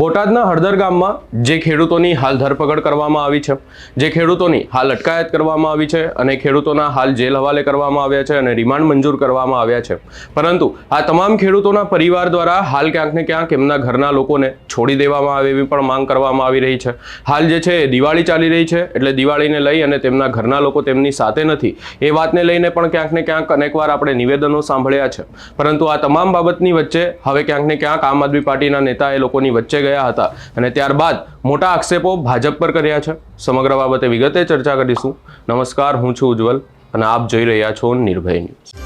બોટાદના હળદર ગામમાં જે ખેડૂતોની હાલ ધરપકડ કરવામાં આવી છે, જે ખેડૂતોની હાલ અટકાયત કરવામાં આવી છે અને ખેડૂતોના હાલ જેલ હવાલે કરવામાં આવ્યા છે અને રિમાન્ડ મંજૂર કરવામાં આવ્યા છે. પરંતુ આ તમામ ખેડૂતોના પરિવાર દ્વારા હાલ ક્યાંક ને ક્યાંક એમના ઘરના લોકોને છોડી દેવામાં આવે એવી પણ માંગ કરવામાં આવી રહી છે. હાલ જે છે દિવાળી ચાલી રહી છે એટલે દિવાળીને લઈ અને તેમના ઘરના લોકો તેમની સાથે નથી. એ વાતને લઈને પણ ક્યાંક ને ક્યાંક અનેકવાર આપણે નિવેદનો સાંભળ્યા છે. પરંતુ આ તમામ બાબતની વચ્ચે હવે ક્યાંક ને ક્યાંક આમ આદમી પાર્ટીના નેતા એ લોકોની વચ્ચે ગયા હતા. અને ત્યારબાદ મોટા આક્ષેપો ભાજપ પર કર્યા છે. સમગ્ર બાબતે વિગતે ચર્ચા કરીશું. નમસ્કાર, હું છું ઉજ્જવલ અને આપ જોઈ રહ્યા છો નિર્ભય ન્યૂઝ.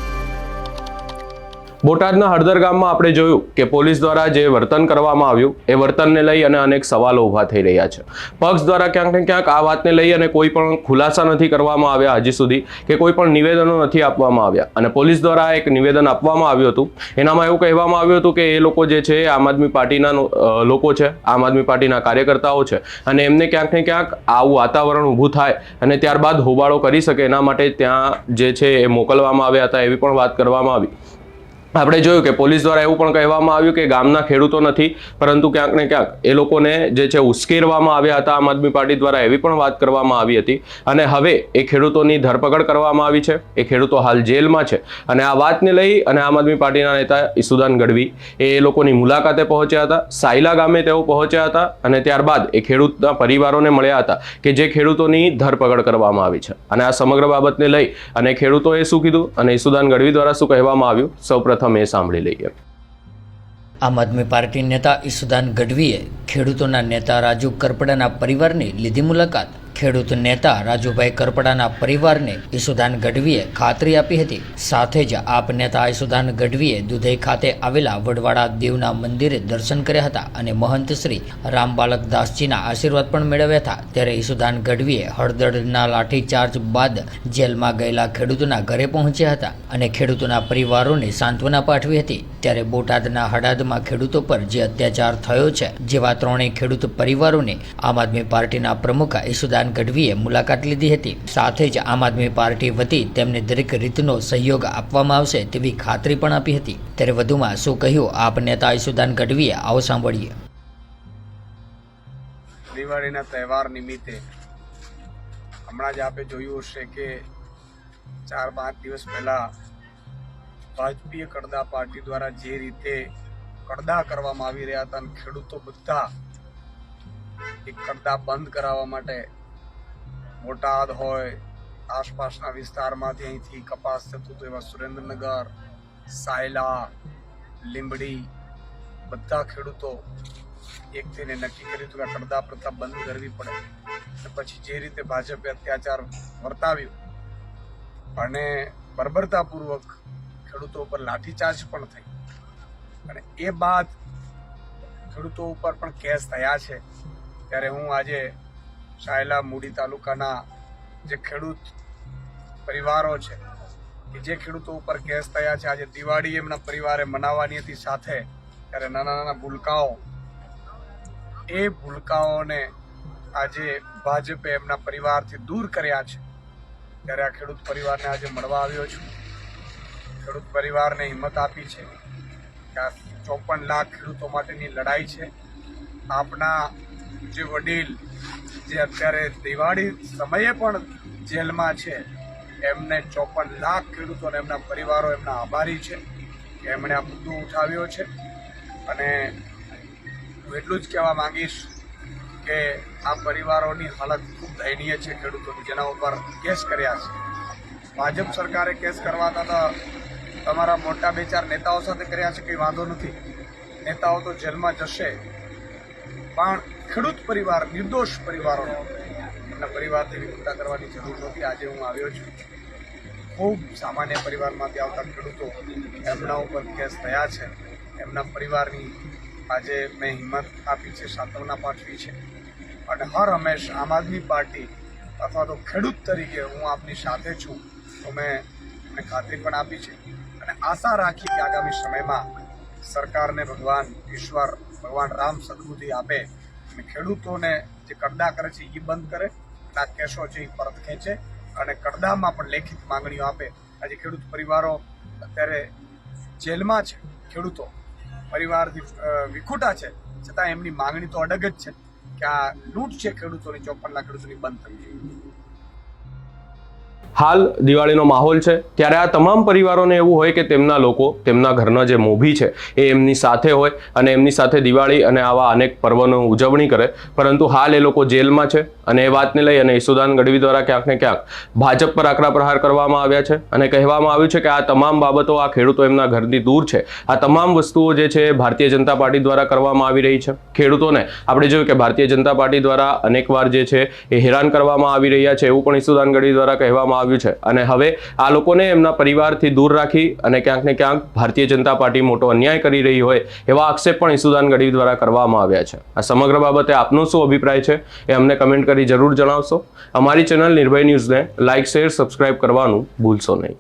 બોટાદના હળદર ગામમાં આપણે જોયું કે પોલીસ દ્વારા જે વર્તન કરવામાં આવ્યું, એ વર્તનને લઈ અને અનેક સવાલો ઊભા થઈ રહ્યા છે. પક્ષ દ્વારા ક્યાંક ને ક્યાંક આ વાતને લઈ અને કોઈ પણ ખુલાસા નથી કરવામાં આવ્યા હજી સુધી કે કોઈ પણ નિવેદનો નથી આપવામાં આવ્યા. અને પોલીસ દ્વારા એક નિવેદન આપવામાં આવ્યું હતું. એનામાં એવું કહેવામાં આવ્યું હતું કે એ લોકો જે છે આમ આદમી પાર્ટીના લોકો છે, આમ આદમી પાર્ટીના કાર્યકર્તાઓ છે. અને એમને ક્યાંક ને ક્યાંક આવું વાતાવરણ ઊભું થાય અને ત્યારબાદ હોબાળો કરી શકે. એના માટે ત્યાં જે છે, એ મોકલવામાં આવ્યા હતા એવી પણ વાત કરવામાં આવી. આપણે જોયું કે પોલીસ દ્વારા એવું પણ કહેવામાં આવ્યું કે ગામના ખેડૂતો નથી, પરંતુ ક્યાંક ને ક્યાંક એ લોકોને જે છે ઉશ્કેરવામાં આવ્યા હતા, આમ આદમી પાર્ટી દ્વારા એવી પણ વાત કરવામાં આવી હતી. અને હવે એ ખેડૂતોની ધરપકડ કરવામાં આવી છે, એ ખેડૂતો હાલ જેલમાં છે. અને આ વાતને લઈ અને આમ આદમી પાર્ટીના નેતા ઈસુદાન ગઢવી એ લોકોની મુલાકાતે પહોંચ્યા હતા. સાયલા ગામે તેઓ પહોંચ્યા હતા અને ત્યારબાદ એ ખેડૂતના પરિવારોને મળ્યા હતા કે જે ખેડૂતોની ધરપકડ કરવામાં આવી છે. અને આ સમગ્ર બાબતને લઈ અને ખેડૂતોએ શું કીધું અને ઈસુદાન ગઢવી દ્વારા શું કહેવામાં આવ્યું? સૌપ્રથમ એ સાંભળી લઈએ. આમ આદમી પાર્ટી નેતા ઈસુદાન ગઢવીએ ખેડૂતોના નેતા રાજુ કરપડાના પરિવારની લીધી મુલાકાત. ખેડૂત નેતા રાજુભાઈ કરપડાના પરિવારને ઈસુદાન ગઢવીએ ખાતરી આપી હતી. સાથે જ આપ નેતા ઈસુદાન ગઢવીએ દુધઈ ખાતે આવેલા વડવાડા દેવના મંદિરે દર્શન કર્યા હતા અને મહંત શ્રી રામબાલક દાસજીના આશીર્વાદ પણ મેળવ્યા હતા. ત્યારે ઈસુદાન ગઢવીએ હળદરના લાઠીચાર્જ બાદ જેલમાં ગયેલા ખેડૂતોના ઘરે પહોંચ્યા હતા અને ખેડૂતોના પરિવારોને સાંત્વના પાઠવી હતી. ત્યારે બોટાદના હડાદમાં ખેડૂતો પર જે અત્યાચાર થયો છે, જેવા ત્રણેય ખેડૂત પરિવારોને આમ આદમી પાર્ટીના પ્રમુખ ઈસુદાન ગઢવીએ મુલાકાત લીધી હતી. સાથે જ આમ આદમી પાર્ટી વતી તેમને દરેક રીતનો સહયોગ આપવામાં આવશે તેવી ખાતરી પણ આપી હતી. ત્યારે વધુમાં શું કહ્યું આપ નેતા ઈસુદાન ગઢવીએ? આવો સાંભળીએ. દિવાળીના તહેવાર નિમિત્તે હમણાં જ આપે જોયું હશે કે ચાર પાંચ દિવસ પહેલા ભાજપીય કડદા પાર્ટી દ્વારા જે રીતે કડદા કરવામાં આવી રહ્યા હતા અને ખેડૂતો બધા એ કડદા બંધ કરાવવા માટે બોટાદ હોય, આસપાસના વિસ્તારમાંથી અહીંથી કપાસ થતું હતું, એવા સુરેન્દ્રનગર, સાયલા, લીંબડી, બધા ખેડૂતો એક થઈને નક્કી કર્યું હતું કે કડદા પ્રથા બંધ કરવી પડે. પછી જે રીતે ભાજપે અત્યાચાર વર્તાવ્યો અને બર્બરતાપૂર્વક ખેડૂતો ઉપર લાઠીચાર્જ પણ થઈ. અને એ બાદ ખેડૂતો ઉપર પણ કેસ થયા છે. ત્યારે હું આજે સાયલા મૂડી તાલુકાના જે ખેડૂત પરિવારો છે, કે જે ખેડૂતો ઉપર કેસ થયા છે, આજે દિવાળી એમના પરિવારે મનાવવાની હતી સાથે, ત્યારે નાના નાના ભૂલકાઓ, એ ભૂલકાઓને આજે ભાજપે એમના પરિવારથી દૂર કર્યા છે. ત્યારે આ ખેડૂત પરિવારને આજે મળવા આવ્યો છું. ખેડૂત પરિવારને હિંમત આપી છે કે આ ચોપન લાખ ખેડૂતો માટેની લડાઈ છે. આપના જે વડીલ, જે અત્યારે દિવાળી સમયે પણ જેલમાં છે, એમને ચોપન લાખ ખેડૂતોને એમના પરિવારો એમના આભારી છે કે એમણે આ મુદ્દો ઉઠાવ્યો છે. અને હું એટલું જ કહેવા માંગીશ કે આ પરિવારોની હાલત ખૂબ દયનીય છે ખેડૂતોની, જેના ઉપર કેસ કર્યા છે. ભાજપ સરકારે કેસ કરવાતા તો તમારા મોટા બે ચાર નેતાઓ સાથે કર્યા છે, કંઈ વાંધો નથી. નેતાઓ તો જેલમાં જશે. પણ ખેડૂત પરિવાર, નિર્દોષ પરિવારોને એમના પરિવારથી વિખુટા કરવાની જરૂર નથી. આજે હું આવ્યો છું. ખૂબ સામાન્ય પરિવારમાંથી આવતા ખેડૂતો એમના ઉપર કેસ થયા છે. એમના પરિવારની આજે મેં હિંમત આપી છે, સાંત્વના પાઠવી છે. અને હર હંમેશ આમ આદમી પાર્ટી અથવા તો ખેડૂત તરીકે હું આપની સાથે છું, તો મેં મને ખાતરી પણ આપી છે. અને આશા રાખી કે આગામી સમયમાં સરકારને ભગવાન ઈશ્વર, ભગવાન રામ સદબુદ્ધિ આપે અને ખેડૂતોને જે કરદા કરે છે એ બંધ કરે આ કેસો છે એ પરત ખેંચે અને કરદામાં પણ લેખિત માંગણીઓ આપે. આજે ખેડૂત પરિવારો અત્યારે જેલમાં છે, ખેડૂતો પરિવારથી વિખૂટા છે, છતાં એમની માંગણી તો અડગ જ છે કે આ લૂંટ છે ખેડૂતોની લાખ ખેડૂતોની બંધ થવી જોઈએ. હાલ દિવાળીનો માહોલ છે. ત્યારે આ તમામ પરિવારોને એવું હોય કે તેમના લોકો તેમના ઘરના જે મોભી છે એ એમની સાથે હોય અને એમની સાથે દિવાળી અને આવા અનેક પર્વનો ઉજવણી કરે. પરંતુ હાલ એ લોકો જેલમાં છે. અને એ વાતને લઈ અને ઈસુદાન ગઢવી દ્વારા ક્યાંક ને ક્યાંક ભાજપ પર આકરા પ્રહાર કરવામાં આવ્યા છે. અને કહેવામાં આવ્યું છે કે આ તમામ બાબતો, આ ખેડૂતો એમના ઘરની દૂર છે. આ તમામ વસ્તુઓ જે છે ભારતીય જનતા પાર્ટી દ્વારા કરવામાં આવી રહી છે. ખેડૂતોને આપણે જોયું કે ભારતીય જનતા પાર્ટી દ્વારા અનેકવાર જે છે એ હેરાન કરવામાં આવી રહ્યા છે એવું પણ ઈસુદાન ગઢવી દ્વારા કહેવામાં આવ્યું છે. અને હવે આ લોકોને એમના પરિવારથી દૂર રાખી અને ક્યાંક ને ક્યાંક ભારતીય જનતા પાર્ટી મોટો અન્યાય કરી રહી હોય એવા આક્ષેપ પણ ઈસુદાન ગઢવી દ્વારા કરવામાં આવ્યા છે. આ સમગ્ર બાબતે આપનો શું અભિપ્રાય છે એ અમને કમેન્ટ કરી જરૂર જણાવશો. અમારી ચેનલ નિર્ભય ન્યૂઝને લાઇક શેર સબસ્ક્રાઇબ કરવાનું ભૂલશો નહીં.